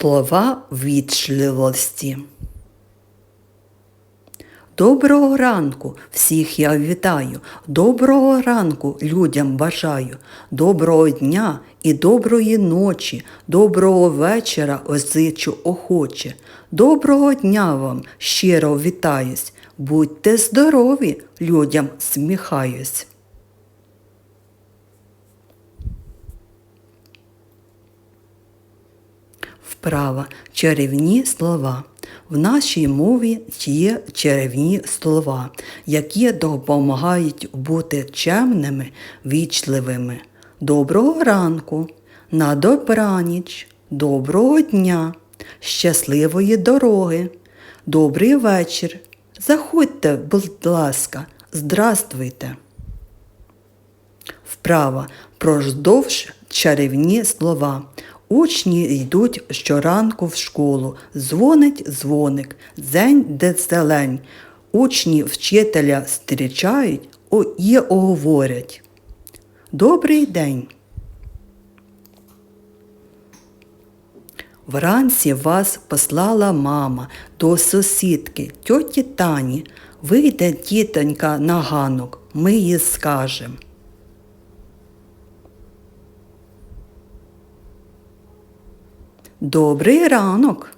Слова вічливості. Доброго ранку! Всіх я вітаю, доброго ранку людям бажаю, доброго дня і доброї ночі, доброго вечора озичу охоче. Доброго дня вам! Щиро вітаюсь, будьте здорові, людям сміхаюсь. Вправа чарівні слова. В нашій мові є чарівні слова, які допомагають бути чемними, вічливими. Доброго ранку, на добраніч, доброго дня, щасливої дороги, добрий вечір. Заходьте, будь ласка, здравствуйте. Вправа продовж чарівні слова. Учні йдуть щоранку в школу. Дзвонить дзвоник, дзень де зелень. Учні вчителя зустрічають і говорять. Добрий день. Вранці вас послала мама до сусідки, тьоті Тані. Вийде тітонька на ганок, ми їй скажем. Добрий ранок.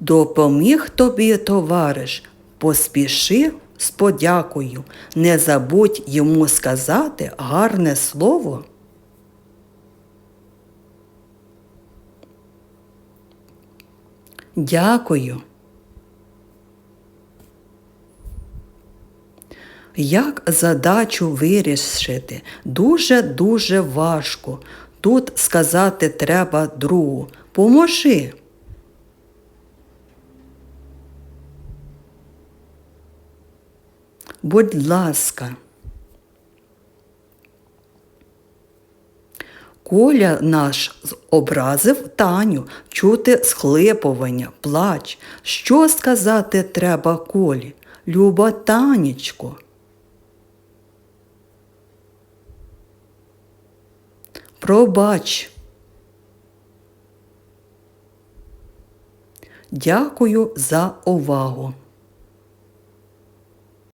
Допоміг тобі товариш, поспіши з подякою, не забудь йому сказати гарне слово. Дякую. Як задачу вирішити? Дуже-дуже важко. Тут сказати треба другу. Поможи. Будь ласка. Коля наш образив Таню, чути схлипування, плач. Що сказати треба Колі? Люба Танечко. Пробач. Дякую за увагу.